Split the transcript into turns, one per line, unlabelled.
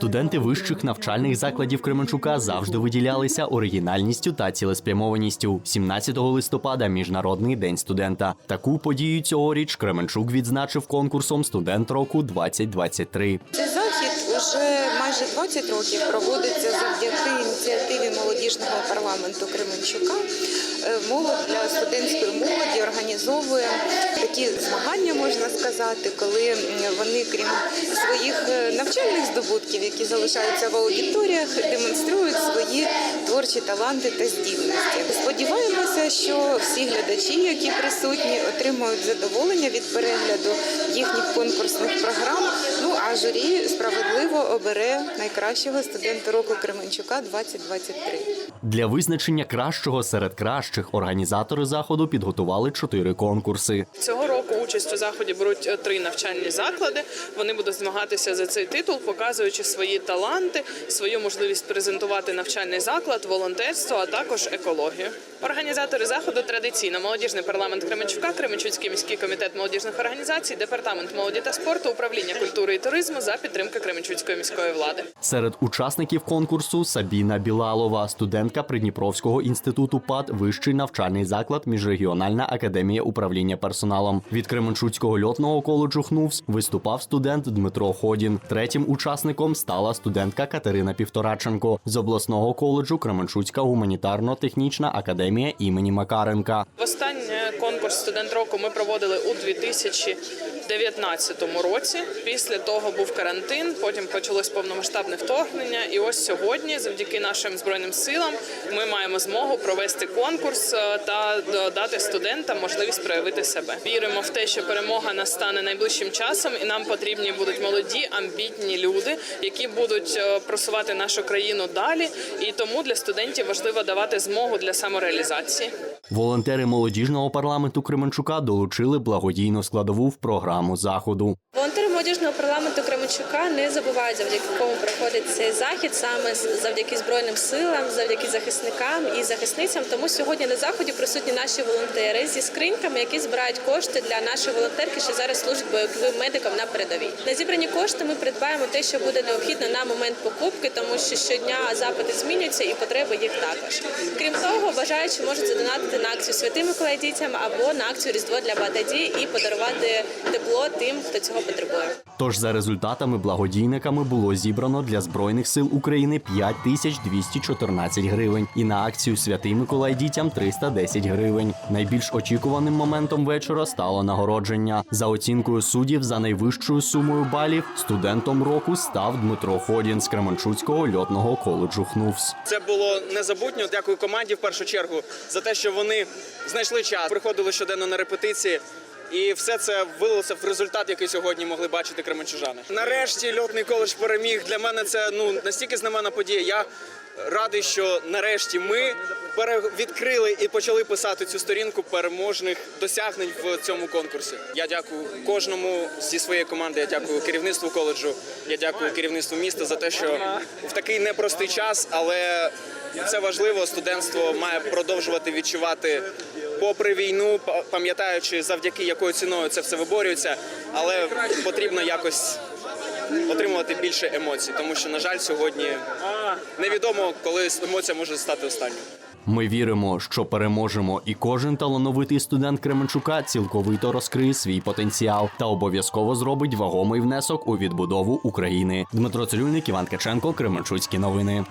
Студенти вищих навчальних закладів Кременчука завжди виділялися оригінальністю та цілеспрямованістю. 17 листопада міжнародний день студента. Таку подію цьогоріч Кременчук відзначив конкурсом Студент року 2023
Цей захід уже майже 20 років проводиться завдяки ініціативі молодіжного парламенту Кременчука. Е, Молодь для студентської молоді організовує такі змагання, можна сказати, коли вони, крім своїх е, навчальних здобутків, які залишаються в аудиторіях, демонструють свої творчі таланти та здібності. Сподіваємося, що всі глядачі, які присутні, отримають задоволення від перегляду їхніх конкурсних програм. Ну а журі справедливо обере найкращого студента року Кременчука 2023.
Для визначення кращого серед кращих організатори заходу підготували чотири конкурси.
Цього участь у заході беруть е, три навчальні заклади. Вони будуть змагатися за цей титул, показуючи свої таланти, свою можливість презентувати навчальний заклад, волонтерство, а також екологію. Організатори заходу традиційно молодіжний парламент Кременчука, Кременчуцький міський комітет молодіжних організацій, департамент молоді та спорту, управління культури і туризму за підтримки Кременчуцької міської влади.
Серед учасників конкурсу Сабіна Білалова, студентка Придніпровського інституту ПАД, вищий навчальний заклад, міжрегіональна академія управління персоналом. Від Кременчуцького льотного коледжу ХНУВС виступав студент Дмитро Ходін. Третім учасником стала студентка Катерина Півтораченко з обласного коледжу Кременчуцька гуманітарно-технічна академія імені Макаренка.
Останній конкурс студент року ми проводили у 2019 році. Після того був карантин, потім почалось повномасштабне вторгнення. І ось сьогодні, завдяки нашим збройним силам, ми маємо змогу провести конкурс е, та дати студентам можливість проявити себе. Віримо в те, що перемога настане найближчим часом, і нам потрібні будуть молоді, амбітні люди, які будуть е, просувати нашу країну далі. І тому для студентів важливо давати змогу для самореалізації.
Волонтери молодіжного парламенту Кременчука долучили благодійну складову в програму заходу.
Волонтери молодіжного парламенту Кременчука не забувають, завдяки кому проходить цей захід, саме завдяки збройним силам, завдяки захисникам і захисницям. Тому сьогодні на заході присутні наші волонтери зі скриньками, які збирають кошти для нашої волонтерки, що зараз служить бойовим медикам на передовій. На зібрані кошти ми придбаємо те, що буде необхідно на момент покупки, тому що щодня запити змінюються і потреби їх також. Крім того, бажаючі можуть задонатити на акцію Святий Миколай дітям або на акцію Різдво для багатодій і подарувати тепло тим, хто цього потребує.
Тож за результатами благодійниками було зібрано для збройних сил України 5214 гривень, і на акцію Святий Миколай дітям 310 гривень. Найбільш очікуваним моментом вечора стало нагородження. За оцінкою суддів за найвищою сумою балів студентом року став Дмитро Ходін з Кременчуцького льотного коледжу ХНУВС.
Це було незабутньо. Дякую команді в першу чергу за те, що вони знайшли час, приходили щоденно на репетиції. І все це вилилося в результат, який сьогодні могли бачити кременчужани. Нарешті льотний коледж переміг. Для мене це ну настільки знаменна подія. Я радий, що нарешті ми перевідкрили і почали писати цю сторінку переможних досягнень в цьому конкурсі. Я дякую кожному зі своєї команди. Я дякую керівництву коледжу. Я дякую керівництву міста за те, що в такий непростий час, але це важливо. Студентство має продовжувати відчувати попри війну, пам'ятаючи завдяки якою ціною це все виборюється, але потрібно якось отримувати більше емоцій, тому що, на жаль, сьогодні невідомо, коли емоція може стати останньою.
Ми віримо, що переможемо, і кожен талановитий студент Кременчука цілковито розкриє свій потенціал та обов'язково зробить вагомий внесок у відбудову України. Дмитро Цирюльник, Іван Каченко, Кременчуцькі новини.